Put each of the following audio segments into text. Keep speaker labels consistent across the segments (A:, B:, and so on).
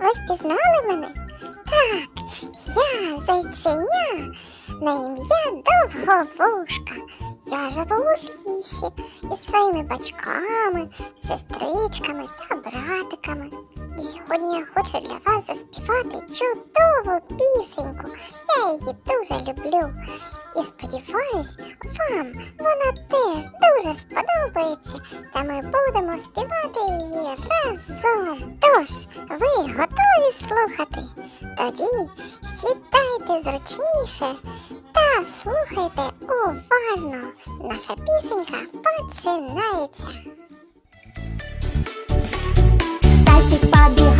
A: Ви впізнали мене? Так, я зайченя на ім'я Довговушка. Я живу у лісі із своїми батьками, сестричками та братиками. І сьогодні я хочу для вас заспівати чудову пісеньку. Я її дуже люблю. І сподіваюсь, вам вона теж дуже сподобається, та ми будемо співати її разом. Тож, ви готові слухати? Тоді сідайте зручніше та слухайте уважно. Наша пісенька починається.
B: Зайчик побігайчик,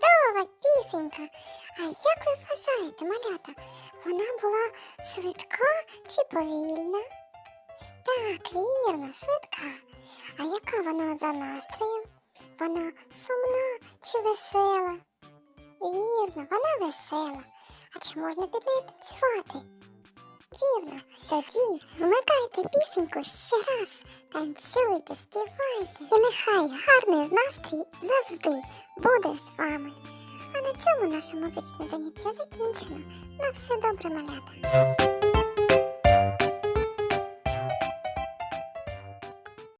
A: чудова пісенька. А як ви вважаєте, малята, вона була швидка чи повільна? Так, вірно, швидка. А яка вона за настроєм? Вона сумна чи весела? Вірно, вона весела. А чи можна під нею танцювати? Вірно. Тоді вмикайте пісеньку ще раз, танцюйте, співайте. І нехай гарний настрій завжди буде з вами. А на цьому наше музичне заняття закінчено. На все добре, малята.